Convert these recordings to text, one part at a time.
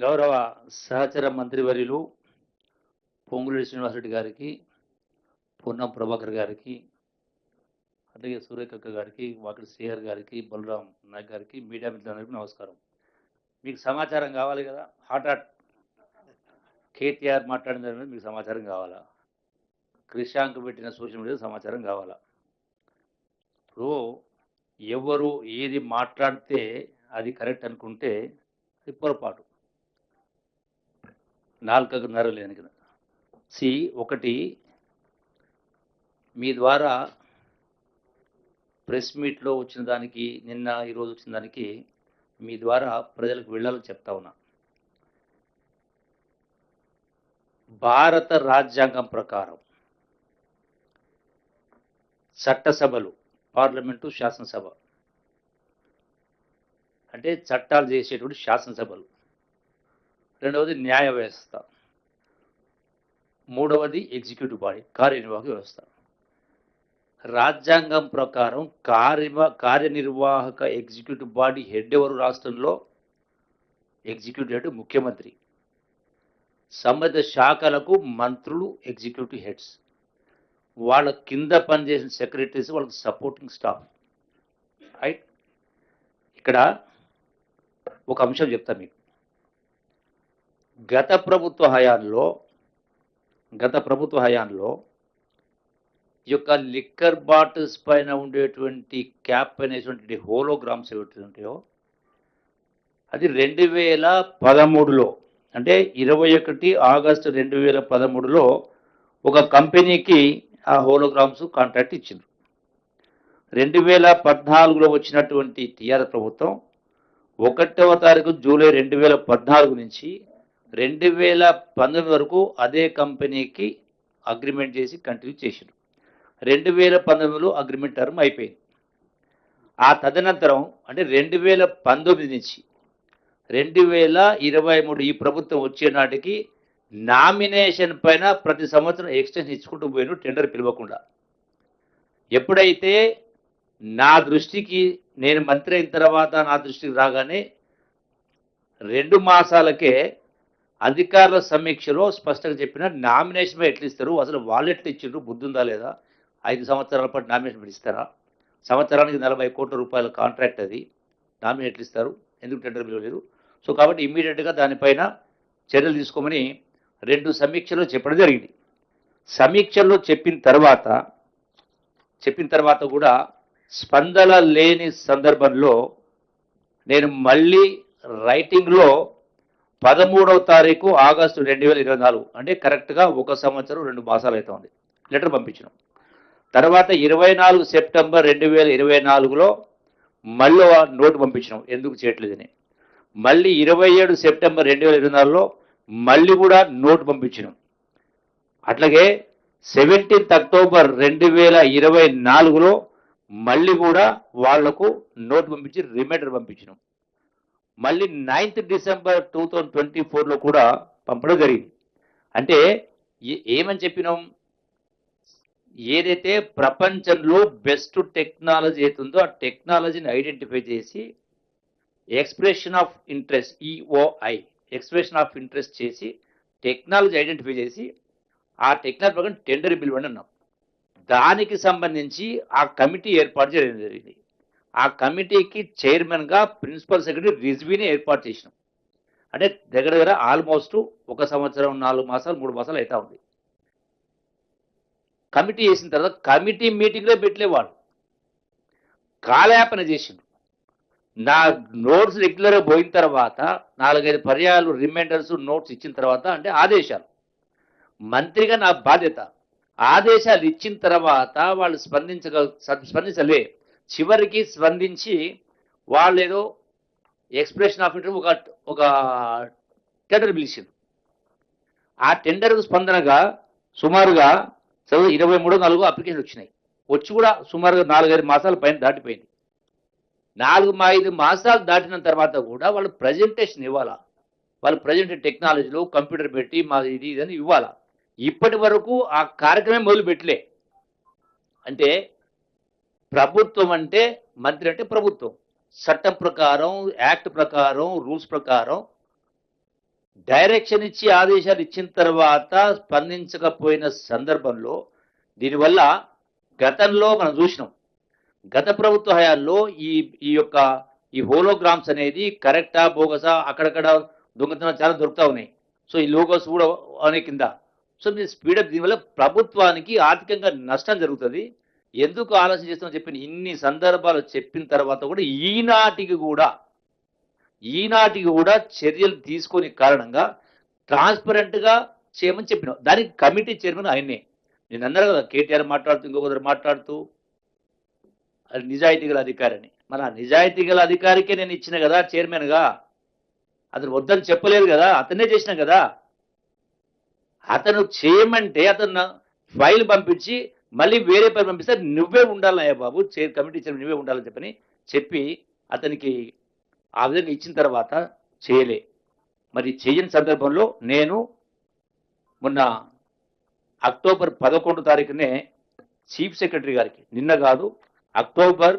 గౌరవ సహచర మంత్రివర్యులు పొంగులేటి శ్రీనివాసరెడ్డి గారికి పూర్ణం ప్రభాకర్ గారికి అలాగే సూర్యకక్క గారికి వాకటి శ్రీహర్ గారికి బలరాం నాయక్ గారికి మీడియా మిత్రులందరికీ నమస్కారం. మీకు సమాచారం కావాలి కదా? Hot hot. కేటీఆర్ మాట్లాడిన దాని మీద మీకు సమాచారం కావాలా? క్రిషాంక్ పెట్టిన సోషల్ మీడియా సమాచారం కావాలా? ఇప్పుడు ఎవరు ఏది మాట్లాడితే అది కరెక్ట్ అనుకుంటే అది పొరపాటు. నాలుకకు నరలేని కదా సి ఒకటి మీ ద్వారా ప్రెస్ మీట్లో వచ్చిన దానికి నిన్న ఈరోజు వచ్చిన దానికి మీ ద్వారా ప్రజలకు వెళ్ళాలని చెప్తా ఉన్నా. భారత రాజ్యాంగం ప్రకారం చట్టసభలు పార్లమెంటు శాసనసభ. అంటే చట్టాలు చేసేటువంటి శాసనసభలు. రెండవది న్యాయ వ్యవస్థ. మూడవది ఎగ్జిక్యూటివ్ బాడీ కార్యనిర్వాహక వ్యవస్థ. రాజ్యాంగం ప్రకారం కార్య కార్యనిర్వాహక ఎగ్జిక్యూటివ్ బాడీ హెడ్ ఎవరు రాష్ట్రంలో? ఎగ్జిక్యూటివ్ హెడ్ ముఖ్యమంత్రి. సంబంధిత శాఖలకు మంత్రులు ఎగ్జిక్యూటివ్ హెడ్స్. వాళ్ళ కింద పనిచేసిన సెక్రటరీస్ వాళ్ళకి సపోర్టింగ్ స్టాఫ్. రైట్? ఇక్కడ ఒక అంశం చెప్తా మీకు. గత ప్రభుత్వ హయాంలో గత ప్రభుత్వ హయాంలో ఈ యొక్క లిక్కర్ బాటిల్స్ పైన ఉండేటువంటి క్యాప్ అనేటువంటి హోలోగ్రామ్స్ ఏవైతే ఉంటాయో అది రెండు వేల పదమూడులో అంటే ఇరవై ఒకటి ఆగస్టు రెండు వేల పదమూడులో ఒక కంపెనీకి ఆ హోలోగ్రామ్స్ కాంట్రాక్ట్ ఇచ్చిండ్రు. రెండు వేల పద్నాలుగులో వచ్చినటువంటి టీఆర్ ప్రభుత్వం ఒకటవ తారీఖు జూలై రెండు వేల పద్నాలుగు నుంచి రెండు వేల పంతొమ్మిది వరకు అదే కంపెనీకి అగ్రిమెంట్ చేసి కంటిన్యూ చేసిండు. రెండు వేల పంతొమ్మిదిలో అగ్రిమెంట్ టర్మ్ అయిపోయింది. ఆ తదనంతరం అంటే రెండు వేల పంతొమ్మిది నుంచి రెండు వేల ఇరవై మూడు ఈ ప్రభుత్వం వచ్చే నాటికి నామినేషన్ పైన ప్రతి సంవత్సరం ఎక్స్టెన్షన్ ఇచ్చుకుంటూ పోయిన టెండర్ పిలవకుండా. ఎప్పుడైతే నా దృష్టికి నేను మంత్రి అయిన తర్వాత నా దృష్టికి రాగానే రెండు మాసాలకే అధికారుల సమీక్షలో స్పష్టంగా చెప్పిన నామినేషన్ ఎట్లు ఇస్తారు? అసలు వాళ్ళు ఎట్లు ఇచ్చిండ్రు? బుద్ధిందా లేదా? ఐదు సంవత్సరాల పాటు నామినేషన్ ఇస్తారా? సంవత్సరానికి నలభై కోట్ల రూపాయల కాంట్రాక్ట్ అది. నామినేట్లు ఇస్తారు? ఎందుకు టెండర్ పిలవలేరు? సో కాబట్టి ఇమ్మీడియట్గా దానిపైన చర్యలు తీసుకోమని రెండు సమీక్షలు చెప్పడం జరిగింది. సమీక్షల్లో చెప్పిన తర్వాత చెప్పిన తర్వాత కూడా స్పందన లేని సందర్భంలో నేను మళ్ళీ రైటింగ్లో పదమూడవ తారీఖు ఆగస్టు రెండు వేల ఇరవై నాలుగు. అంటే కరెక్ట్గా ఒక సంవత్సరం రెండు మాసాలు అవుతుంది లెటర్ పంపించినాం. తర్వాత ఇరవై నాలుగు సెప్టెంబర్ రెండు వేల ఇరవై నాలుగులో మళ్ళీ నోటు పంపించినాం. ఎందుకు చేయట్లేదని. మళ్ళీ ఇరవై ఏడు సెప్టెంబర్ రెండు వేల ఇరవై నాలుగులో మళ్ళీ కూడా నోటు పంపించినాం. అట్లాగే సెవెంటీన్త్ అక్టోబర్ రెండు వేల ఇరవై నాలుగులో మళ్ళీ కూడా వాళ్ళకు నోటు పంపించి రిమైండర్ పంపించినాం. మళ్ళీ ninth December two thousand twenty ఫోర్లో కూడా పంపడం జరిగింది. అంటే ఏ- ఏమని చెప్పినాం? ఏదైతే ప్రపంచంలో బెస్ట్ టెక్నాలజీ అవుతుందో ఆ టెక్నాలజీని ఐడెంటిఫై చేసి expression of interest EOI expression of interest చేసి టెక్నాలజీ ఐడెంటిఫై చేసి ఆ టెక్నాలజీ ప్రకారం టెండర్ పిలవండి అన్నాం. దానికి సంబంధించి ఆ కమిటీ ఏర్పాటు చేయడం జరిగింది. ఆ కమిటీకి చైర్మన్గా ప్రిన్సిపల్ సెక్రటరీ రిజ్వీని ఏర్పాటు చేసినాం. అంటే దగ్గర దగ్గర ఆల్మోస్ట్ ఒక సంవత్సరం నాలుగు మాసాలు మూడు మాసాలు అవుతా ఉంది. కమిటీ చేసిన తర్వాత కమిటీ మీటింగ్లో పెట్టలేవాడు కాలయాపన చేసిండు నా నోట్స్ రెగ్యులర్గా పోయిన తర్వాత నాలుగైదు పర్యాలు రిమైండర్స్ నోట్స్ ఇచ్చిన తర్వాత అంటే ఆదేశాలు. మంత్రిగా నా బాధ్యత. ఆదేశాలు ఇచ్చిన తర్వాత వాళ్ళు స్పందించగల స్పందించలే. చివరికి స్పందించి వాళ్ళు ఏదో ఎక్స్ప్రెషన్ ఆఫ్ ఇంటర్ ఒక ఒక టెండర్ పిలిచింది. ఆ టెండర్కు స్పందనగా సుమారుగా చదువు ఇరవై మూడు నాలుగు అప్లికేషన్ వచ్చినాయి. వచ్చి కూడా సుమారుగా నాలుగైదు మాసాల పైన దాటిపోయింది. నాలుగు మా ఐదు మాసాలు దాటిన తర్వాత కూడా వాళ్ళు ప్రజెంటేషన్ ఇవ్వాలా? వాళ్ళు ప్రజెంట్ టెక్నాలజీలో కంప్యూటర్ పెట్టి మా ఇది ఇదని ఇవ్వాలా? ఇప్పటి వరకు ఆ కార్యక్రమం మొదలు పెట్టలే అంటే ప్రభుత్వం అంటే మంత్రి అంటే ప్రభుత్వం. చట్టం ప్రకారం యాక్ట్ ప్రకారం రూల్స్ ప్రకారం డైరెక్షన్ ఇచ్చి ఆదేశాలు ఇచ్చిన తర్వాత స్పందించకపోయిన సందర్భంలో దీనివల్ల గతంలో మనం చూసినాం. గత ప్రభుత్వ హయాల్లో ఈ ఈ యొక్క ఈ హోలోగ్రామ్స్ అనేది కరెక్టా బోగసా అక్కడక్కడ దొంగతనం చాలా దొరుకుతా ఉన్నాయి. సో ఈ లోగోస్ కూడా అనే కింద సో మీ స్పీడప్ దీనివల్ల ప్రభుత్వానికి ఆర్థికంగా నష్టం జరుగుతుంది. ఎందుకు ఆలోచన చేస్తామని చెప్పిన ఇన్ని సందర్భాలు చెప్పిన తర్వాత కూడా ఈనాటికి కూడా ఈనాటికి కూడా చర్యలు తీసుకొని కారణంగా ట్రాన్స్పరెంట్గా చేయమని చెప్పిన. దానికి కమిటీ చైర్మన్ ఆయన్నే నేను అన్నారు కదా కేటీఆర్ మాట్లాడుతూ ఇంకొకరు మాట్లాడుతూ. అది నిజాయితీ గల అధికారిని. మన నిజాయితీ గల అధికారికే నేను ఇచ్చిన కదా చైర్మన్గా. అతను వద్దని చెప్పలేదు కదా అతనే చేసిన కదా. అతను చేయమంటే అతను ఫైల్ పంపించి మళ్ళీ వేరే పని పంపిస్తే నువ్వే ఉండాలయ్యా బాబు చైర్ కమిటీ చైర్మన్ నువ్వే ఉండాలని చెప్పని చెప్పి అతనికి ఆ విధంగా ఇచ్చిన తర్వాత చేయలే. మరి చేయని సందర్భంలో నేను మొన్న అక్టోబర్ పదకొండు తారీఖునే చీఫ్ సెక్రటరీ గారికి నిన్న కాదు అక్టోబర్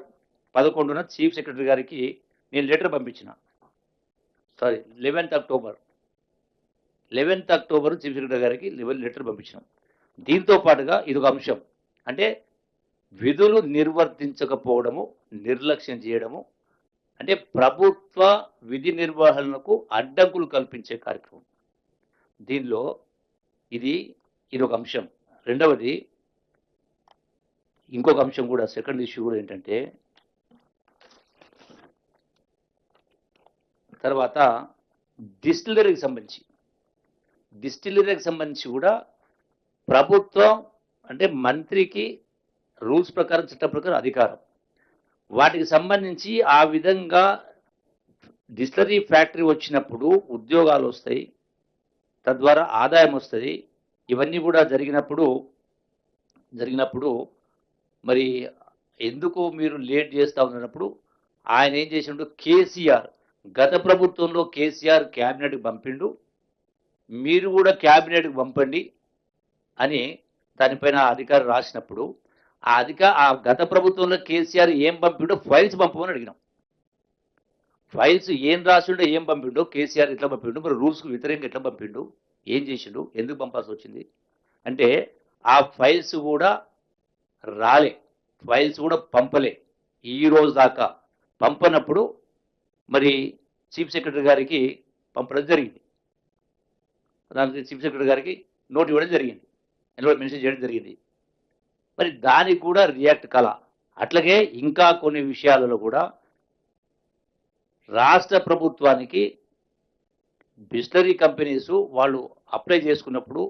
పదకొండున చీఫ్ సెక్రటరీ గారికి నేను లెటర్ పంపించిన. Sorry eleventh October. Eleventh October chief secretary గారికి లెవెన్ లెటర్ పంపించినాం. దీంతో పాటుగా ఇది ఒక అంశం. అంటే విధులు నిర్వర్తించకపోవడము నిర్లక్ష్యం చేయడము అంటే ప్రభుత్వ విధి నిర్వహణకు అడ్డంకులు కల్పించే కార్యక్రమం. దీనిలో ఇది ఇది ఒక అంశం. రెండవది ఇంకొక అంశం కూడా సెకండ్ ఇష్యూ కూడా ఏంటంటే తర్వాత డిస్టిలరీకి సంబంధించి. డిస్టిలరీకి సంబంధించి కూడా ప్రభుత్వం అంటే మంత్రికి రూల్స్ ప్రకారం చట్ట ప్రకారం అధికారం. వాటికి సంబంధించి ఆ విధంగా డిస్టరీ ఫ్యాక్టరీ వచ్చినప్పుడు ఉద్యోగాలు వస్తాయి తద్వారా ఆదాయం వస్తుంది. ఇవన్నీ కూడా జరిగినప్పుడు జరిగినప్పుడు మరి ఎందుకు మీరు లేట్ చేస్తూ ఉన్నప్పుడు ఆయన ఏం చేసిండు? కేసీఆర్ గత ప్రభుత్వంలో కేసీఆర్ క్యాబినెట్కి పంపిండు. మీరు కూడా క్యాబినెట్కి పంపండి అని దానిపైన అధికారి రాసినప్పుడు ఆ అధిక ఆ గత ప్రభుత్వంలో కేసీఆర్ ఏం పంపిండో ఫైల్స్ పంపమని అడిగినాం. ఫైల్స్ ఏం రాసిండో ఏం పంపిండో కేసీఆర్ ఎట్లా పంపిండు మరి రూల్స్కు వ్యతిరేకంగా ఎట్లా పంపిండు ఏం చేసిండు ఎందుకు పంపాల్సి వచ్చింది? అంటే ఆ ఫైల్స్ కూడా రాలే ఫైల్స్ కూడా పంపలే. ఈ రోజు దాకా పంపనప్పుడు మరి చీఫ్ సెక్రటరీ గారికి పంపడం జరిగింది. దానికి చీఫ్ సెక్రటరీ గారికి నోట్ ఇవ్వడం జరిగింది. ఎందులో మెన్షన్ చేయడం జరిగింది. మరి దానికి కూడా రియాక్ట్ కళ అట్లాగే ఇంకా కొన్ని విషయాలలో కూడా రాష్ట్ర ప్రభుత్వానికి బిస్లరీ కంపెనీస్ వాళ్ళు అప్లై చేసుకున్నప్పుడు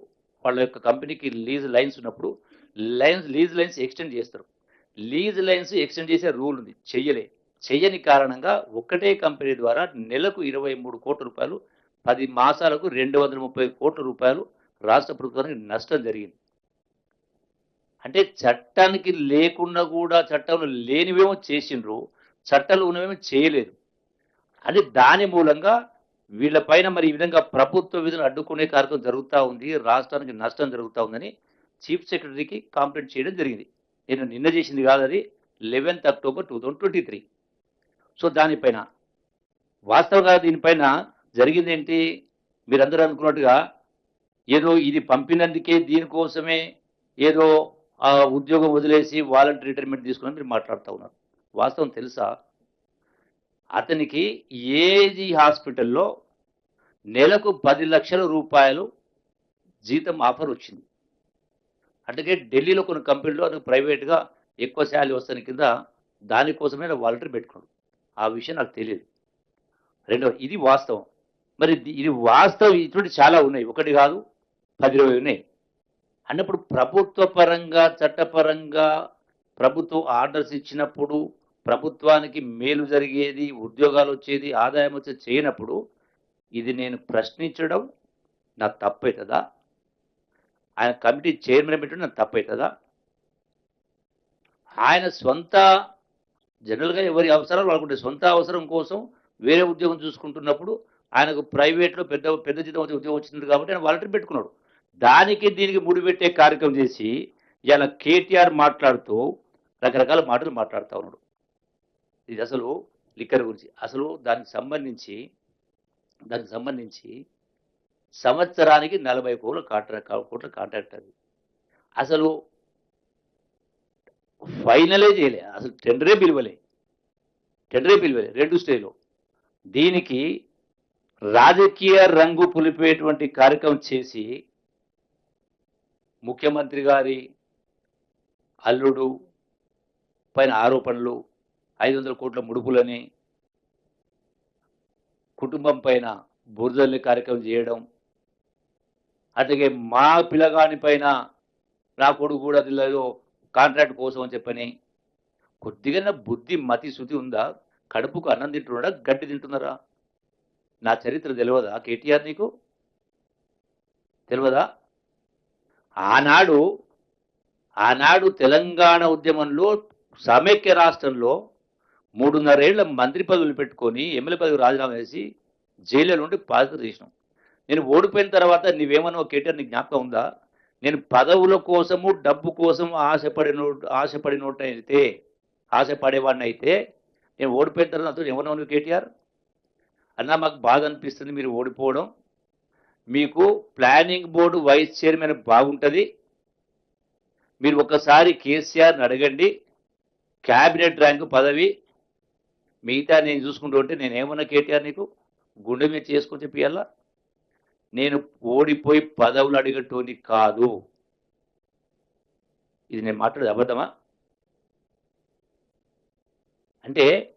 వాళ్ళ యొక్క కంపెనీకి లీజ్ లైన్స్ ఉన్నప్పుడు లైన్స్ లీజ్ లైన్స్ ఎక్స్టెండ్ చేస్తారు. లీజ్ లైన్స్ ఎక్స్టెండ్ చేసే రూల్ ఉంది. చెయ్యలే. చెయ్యని కారణంగా ఒక్కటే కంపెనీ ద్వారా నెలకు ఇరవై మూడు కోట్ల రూపాయలు పది మాసాలకు రెండు వందల ముప్పై కోట్ల రూపాయలు రాష్ట్ర ప్రభుత్వానికి నష్టం జరిగింది. అంటే చట్టానికి లేకుండా కూడా చట్టంలో లేనివేమో చేసిండ్రు చట్టాలు ఉన్నవేమో చేయలేదు. అది దాని మూలంగా వీళ్ళపైన మరి ఈ విధంగా ప్రభుత్వ విధులు అడ్డుకునే కార్యక్రమం జరుగుతూ ఉంది రాష్ట్రానికి నష్టం జరుగుతూ ఉందని చీఫ్ సెక్రటరీకి కంప్లైంట్ చేయడం జరిగింది. నేను నిన్న చేసింది కాదు అది eleventh October two thousand twenty three. So దానిపైన వాస్తవంగా దీనిపైన జరిగింది ఏంటి? మీరందరూ అనుకున్నట్టుగా ఏదో ఇది పంపినందుకే దీనికోసమే ఏదో ఆ ఉద్యోగం వదిలేసి వాలంటరీ రిటైర్మెంట్ తీసుకుని మీరు మాట్లాడుతూ ఉన్నారు. వాస్తవం తెలుసా? అతనికి ఏజీ హాస్పిటల్లో నెలకు పది లక్షల రూపాయలు జీతం ఆఫర్ వచ్చింది. అందుకే ఢిల్లీలో కొన్ని కంపెనీలో అతను ప్రైవేట్గా ఎక్కువ శాలరీ వస్తాను కింద దానికోసమే వాలంటరీ పెట్టుకున్నాడు. ఆ విషయం నాకు తెలియదు. రెండవ ఇది వాస్తవం. మరి ఇది వాస్తవం ఇటువంటి చాలా ఉన్నాయి. ఒకటి కాదు పది ఇరవై ఉన్నాయి. అన్నప్పుడు ప్రభుత్వ పరంగా చట్టపరంగా ప్రభుత్వం ఆర్డర్స్ ఇచ్చినప్పుడు ప్రభుత్వానికి మేలు జరిగేది ఉద్యోగాలు వచ్చేది ఆదాయం వచ్చేది చేయనప్పుడు ఇది నేను ప్రశ్నించడం నాకు తప్పవుతుందా ఆయన కమిటీ చైర్మన్ పెట్టడం నాకు తప్పవుతుందా ఆయన సొంత జనరల్గా ఎవరి అవసరాలు వాళ్ళకుంటే సొంత అవసరం కోసం వేరే ఉద్యోగం చూసుకుంటున్నప్పుడు ఆయనకు ప్రైవేట్లో పెద్ద పెద్ద జీతం ఉద్యోగం వచ్చింది కాబట్టి ఆయన వాలంటీర్ పెట్టుకున్నాడు. దానికి దీనికి ముడిపెట్టే కార్యక్రమం చేసి ఇలా కేటీఆర్ మాట్లాడుతూ రకరకాల మాటలు మాట్లాడుతూ ఉన్నాడు. ఇది అసలు లిక్కర్ గురించి. అసలు దానికి సంబంధించి దానికి సంబంధించి సంవత్సరానికి నలభై కోట్ల కాంట్రాక్ట్ కోట్ల కాంట్రాక్ట్ అది. అసలు ఫైనలే చేయలే. అసలు టెండరే పిలువలే. టెండరే పిలువలే రెండు స్టేలో. దీనికి రాజకీయ రంగు పులిపేటువంటి కార్యక్రమం చేసి ముఖ్యమంత్రి గారి అల్లుడు పైన ఆరోపణలు ఐదు వందల కోట్ల ముడుపులని కుటుంబం పైన బురదల్ని కార్యక్రమం చేయడం అట్లాగే మా పిల్లగాని పైన నా కొడుకు కూడా తెలియదు కాంట్రాక్ట్ కోసం అని చెప్పని కొద్దిగా బుద్ధి మతి శుద్ధి ఉందా? కడుపుకు అన్నం తింటున్నాడా? గడ్డి తింటున్నారా? నా చరిత్ర తెలియదా కేటీఆర్ నీకు? తెలియదా ఆనాడు ఆనాడు తెలంగాణ ఉద్యమంలో సమైక్య రాష్ట్రంలో మూడున్నరేళ్ళ మంత్రి పదవులు పెట్టుకొని ఎమ్మెల్యే పదవి రాజీనామా చేసి జైల్లో నుండి బాధ్యత చేసినాం నేను ఓడిపోయిన తర్వాత నీవేమన్నా కేటీఆర్ నీకు జ్ఞాపకం ఉందా? నేను పదవుల కోసము డబ్బు కోసం ఆశపడిన ఆశపడినట్టయితే ఆశపడేవాడిని అయితే నేను ఓడిపోయిన తర్వాత ఎవరు నువ్వు కేటీఆర్? అన్నా మాకు బాధ అనిపిస్తుంది మీరు ఓడిపోవడం. మీకు ప్లానింగ్ బోర్డు వైస్ చైర్మన్ బాగుంటుంది. మీరు ఒకసారి కేసీఆర్ని అడగండి. క్యాబినెట్ ర్యాంకు పదవి. మిగతా నేను చూసుకుంటూ ఉంటే నేనేమన్నా కేటీఆర్ నీకు గుండె మీద చేసుకొని చెప్పియాలా? నేను ఓడిపోయి పదవులు అడిగటోని కాదు. ఇది నేను మాట్లాడేది అబద్ధమా? అంటే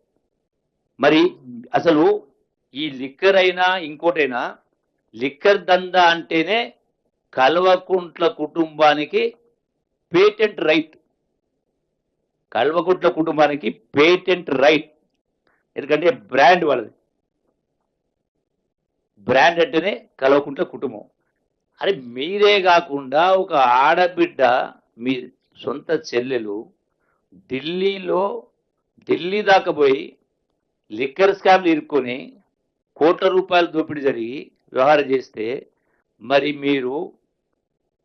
మరి అసలు ఈ లిక్కర్ అయినా ఇంకోటైనా లిక్కర్ దందా అంటేనే కల్వకుంట్ల కుటుంబానికి పేటెంట్ రైట్. కల్వకుంట్ల కుటుంబానికి పేటెంట్ రైట్. ఎందుకంటే బ్రాండ్ వాళ్ళది. బ్రాండ్ అంటేనే కల్వకుంట్ల కుటుంబం. అరే మీరే కాకుండా ఒక ఆడబిడ్డ మీ సొంత చెల్లెలు ఢిల్లీలో ఢిల్లీ దాకా పోయి లిక్కర్ స్కామ్లు ఇరుక్కొని కోట్ల రూపాయలు దోపిడీ జరిగి వ్యవహారం చేస్తే మరి మీరు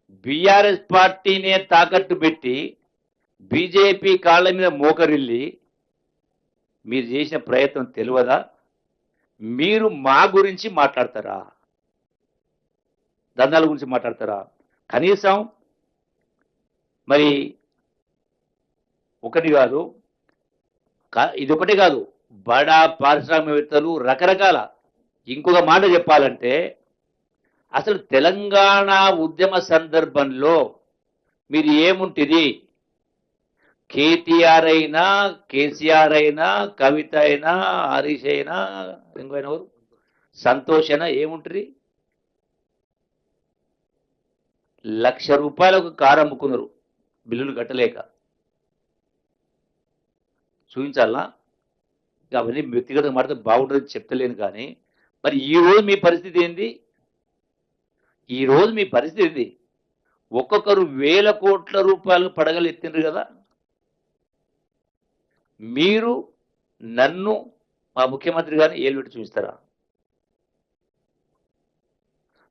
బీఆర్ఎస్ పార్టీనే తాకట్టు పెట్టి బీజేపీ కాళ్ళ మీద మోకరిల్లి మీరు చేసిన ప్రయత్నం తెలియదా? మీరు మా గురించి మాట్లాడతారా? దందాల గురించి మాట్లాడతారా? కనీసం మరి ఒకటి కాదు కా- ఇది ఒకటి కాదు బడా పారిశ్రామికవేత్తలు రకరకాల ఇంకొక మాట చెప్పాలంటే అసలు తెలంగాణ ఉద్యమ సందర్భంలో మీరు ఏముంటుంది? కేటీఆర్ అయినా కేసీఆర్ అయినా కవిత అయినా హరీష్ అయినా ఇంకోైనా ఎవరు? సంతోష్ అయినా ఏముంటుంది లక్ష రూపాయలకు కారు అమ్ముకున్నారు బిల్లులు కట్టలేక. చూపించాలా? అవన్నీ వ్యక్తిగతంగా మాట్లాడితే బాగుంటుంది చెప్తలేను కానీ మరి ఈ రోజు మీ పరిస్థితి ఏంది? ఈ రోజు మీ పరిస్థితి ఏంది? ఒక్కొక్కరు వేల కోట్ల రూపాయలు పడగలు ఎత్తిండ్రు కదా? మీరు నన్ను మా ముఖ్యమంత్రి గారిని ఏలుబెట్టి చూపిస్తారా?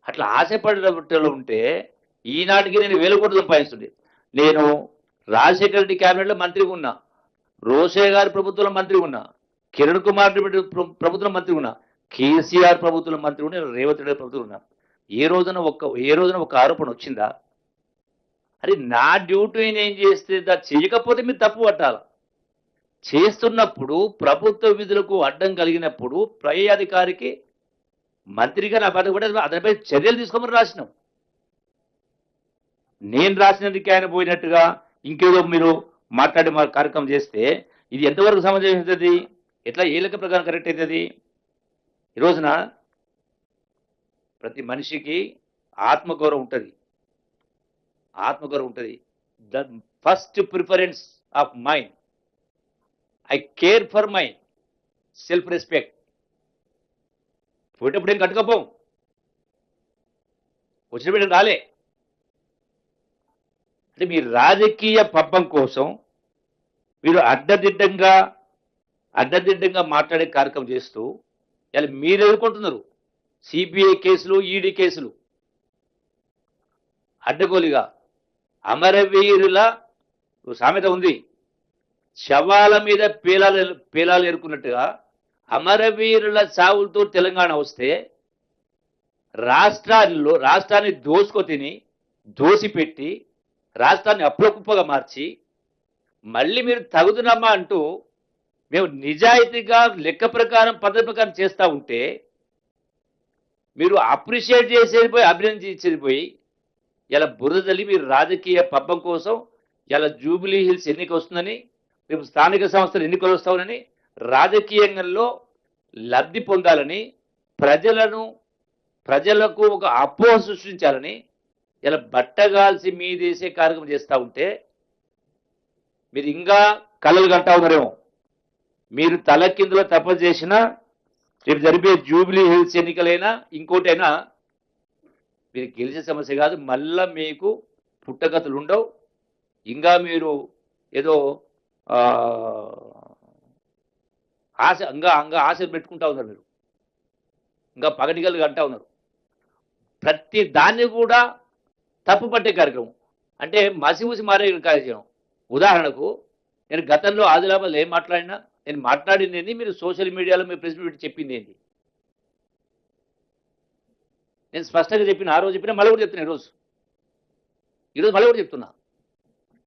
అట్లా ఆశపడేటలో ఉంటే ఈనాటికి నేను వేల కోట్లు సంపాదిస్తుండే. నేను రాజశేఖర రెడ్డి క్యాబినెట్లో మంత్రిగా ఉన్నా. రోసే గారి ప్రభుత్వంలో మంత్రిగా ఉన్నా. కిరణ్ కుమార్ రెడ్డి ప్రభుత్వంలో మంత్రిగా ఉన్నా. కేసీఆర్ ప్రభుత్వం మంత్రి ఉండే రేవంత్ రెడ్డి ప్రభుత్వం ఉన్నారు ఏ రోజున ఒక్క ఏ రోజున ఒక ఆరోపణ వచ్చిందా? అరే నా డ్యూటీ నేను చేస్తే చేయకపోతే మీరు తప్పు పట్టాలి? చేస్తున్నప్పుడు ప్రభుత్వ విధులకు అడ్డం కలిగినప్పుడు ప్రై అధికారికి మంత్రిగా నా బాధ్యత కూడా అతనిపై చర్యలు తీసుకోమని రాసినాం. నేను రాసినందుకే ఆయన పోయినట్టుగా ఇంకేదో మీరు మాట్లాడి మా కార్యక్రమం చేస్తే ఇది ఎంతవరకు సమంజసం అవుతుంది ఎట్లా ఏ లెక్క ప్రకారం కరెక్ట్ అవుతుంది? ఈ రోజున ప్రతి మనిషికి ఆత్మగౌరవం ఉంటుంది. ఆత్మగౌరవం ఉంటుంది. The first preference of mind. I care for my self respect. పోయేటప్పుడు ఏం కట్టుకపోం? వచ్చినప్పుడు రాలే. అంటే మీ రాజకీయ పబ్బం కోసం మీరు అడ్డదిడ్డంగా అడ్డదిడ్డంగా మాట్లాడే కార్యక్రమం చేస్తూ ఇలా మీరు ఎదుర్కొంటున్నారు. సిబిఐ కేసులు ఈడీ కేసులు. అడ్డగోలిగా. అమరవీరుల సామెత ఉంది. శవాల మీద పేలాలు పేలాలు ఎరుకున్నట్టుగా అమరవీరుల చావులతో తెలంగాణ వస్తే రాష్ట్రాల్లో రాష్ట్రాన్ని దోసుకొని తిని దోసిపెట్టి రాష్ట్రాన్ని అప్పులకుప్పగా మార్చి మళ్ళీ మీరు తగుదునమ్మా అంటూ మేము నిజాయితీగా లెక్క ప్రకారం పద్ధతి ప్రకారం చేస్తూ ఉంటే మీరు అప్రిషియేట్ చేసేది పోయి అభినందించేది పోయి ఇలా బురదలి మీరు రాజకీయ పబ్బం కోసం ఇలా జూబిలీ హిల్స్ ఎన్నిక వస్తుందని రేపు స్థానిక సంస్థలు ఎన్నికలు వస్తామని రాజకీయంలో లబ్ధి పొందాలని ప్రజలను ప్రజలకు ఒక అపోహ సృష్టించాలని ఇలా బట్టగాల్సి మీదేసే కార్యక్రమం చేస్తూ ఉంటే మీరు ఇంకా కళలు కంటా ఉన్నారేమో. మీరు తల తప చేసినా రేపు జరిపే జూబిలీ హిల్స్ ఎన్నికలైనా ఇంకోటైనా మీరు గెలిచే సమస్య కాదు. మళ్ళా మీకు పుట్టగతులు ఉండవు. ఇంకా మీరు ఏదో ఆశ ఇంకా ఇంకా ఆశలు పెట్టుకుంటా ఉన్నారు మీరు. ఇంకా పగటిగలు అంటా ఉన్నారు. ప్రతి దాన్ని కూడా తప్పు పట్టే కార్యక్రమం. అంటే మసి మసిమూసి మారే కార్యక్రమం. ఉదాహరణకు నేను గతంలో ఆదిలాబాద్లో ఏం మాట్లాడినా నేను మాట్లాడింది ఏంది మీరు సోషల్ మీడియాలో మీరు ప్రెస్ మీట్ చెప్పింది ఏంది నేను స్పష్టంగా చెప్పిన ఆ రోజు చెప్పిన మళ్ళీ కూడా చెప్తున్నా ఈరోజు. ఈరోజు మళ్ళీ కూడా చెప్తున్నా.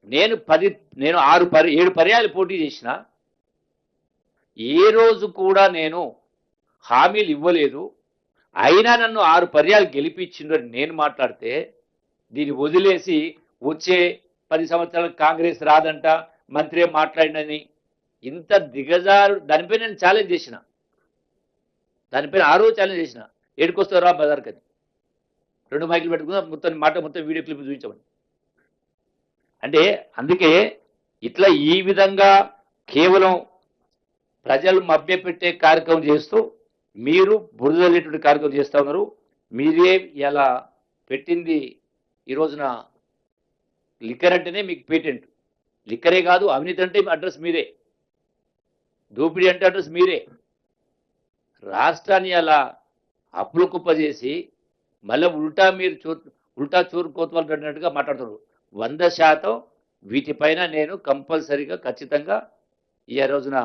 నేను పది నేను ఆరు పరి ఏడు పర్యాలు పోటీ చేసిన ఏ రోజు కూడా నేను హామీలు ఇవ్వలేదు. అయినా నన్ను ఆరు పర్యాలు గెలిపించిందని నేను మాట్లాడితే దీన్ని వదిలేసి వచ్చే పది సంవత్సరాలు కాంగ్రెస్ రాదంట మంత్రి మాట్లాడినని ఇంత దిగజారు దానిపై నేను ఛాలెంజ్ చేసిన. దానిపైన ఆ రోజు ఛాలెంజ్ చేసిన. ఏడుకొస్తారా రా బజార్కి అని. రెండు మైకులు పెట్టుకున్నా మొత్తం మాట మొత్తం వీడియో క్లిప్ చూపించమని. అంటే అందుకే ఇట్లా ఈ విధంగా కేవలం ప్రజలు మభ్యపెట్టే కార్యక్రమం చేస్తూ మీరు బురదలేటువంటి కార్యక్రమం చేస్తూ ఉన్నారు. మీరే ఇలా పెట్టింది ఈ రోజున లిక్కర్ అంటేనే మీకు పేటెంట్. లిక్కరే కాదు అవినీతి అంటే అడ్రస్ మీరే. దోపిడీ అంటే అడ్రస్ మీరే. రాష్ట్రాన్ని అలా అప్పులు కుప్ప చేసి మళ్ళీ ఉల్టా మీరు చూ ఉల్టా చూరు అన్నట్టుగా మాట్లాడుతున్నారు. వంద శాతం వీటిపైన నేను కంపల్సరీగా ఖచ్చితంగా ఈ రోజున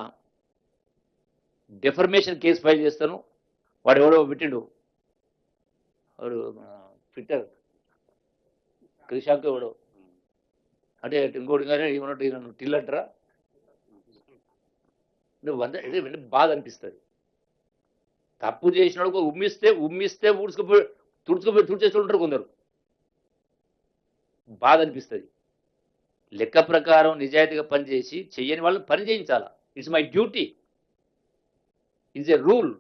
డెఫర్మేషన్ కేసు ఫైల్ చేస్తాను. వాడు ఎవడో పెట్టిండు. వాడు ట్విట్టర్ క్రిషాంక్ ఎవడో. అంటే ఇంకోటి కానీ ఏమన్నట్టు ఈయన టిల్ అంటారా? నువ్వు వంద బాధ అనిపిస్తుంది తప్పు చేసినాడు ఉమ్మిస్తే ఉమ్మిస్తే ఊడ్చుకుపోయి తుడుచుకుపోయి తుడిచేసి ఉంటారు కొందరు. బాధ అనిపిస్తుంది లెక్క ప్రకారం నిజాయితీగా పనిచేసి చెయ్యని వాళ్ళని పని చేయించాలా? It's my duty it's a rule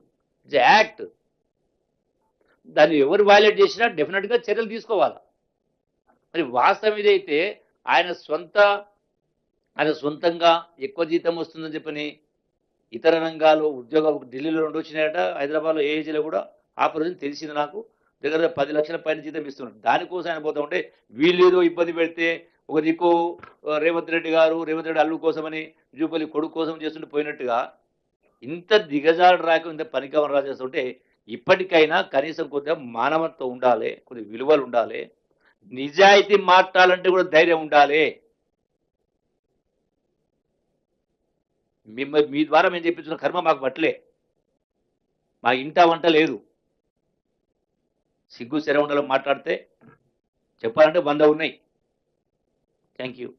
it's a act దాన్ని ఎవరు వైలేట్ చేసినా డెఫినెట్గా చర్యలు తీసుకోవాలి? మరి వాస్తవం ఇదైతే ఆయన సొంత ఆయన సొంతంగా ఎక్కువ జీతం వస్తుందని చెప్పని ఇతర రంగాలు ఉద్యోగ ఢిల్లీలో రెండు వచ్చినాయట హైదరాబాద్లో ఏజీలో కూడా ఆ ప్రజలు తెలిసింది నాకు. దగ్గర పది లక్షల పైన జీతం ఇస్తున్నారు. దానికోసం ఆయన పోతా ఉంటే వీళ్ళు ఏదో ఇబ్బంది పెడితే ఒక దిక్కు రేవంత్ రెడ్డి గారు రేవంత్ రెడ్డి అల్లు కోసమని జూపల్లి కొడుకు కోసం చేస్తుంటే పోయినట్టుగా ఇంత దిగజాడు రాక ఇంత పనికవం రాజేస్తుంటే ఇప్పటికైనా కనీసం కొద్దిగా మానవత్వం ఉండాలి కొద్దిగా విలువలు ఉండాలి నిజాయితీ మాట్లాడాలంటే కూడా ధైర్యం ఉండాలి. మిమ్మల్ని మీ ద్వారా మేము చెప్పించిన కర్మ మాకు పట్టలే. మా ఇంట వంట లేదు. సిగ్గు శరవండలో మాట్లాడితే చెప్పాలంటే వంద ఉన్నాయి. Thank you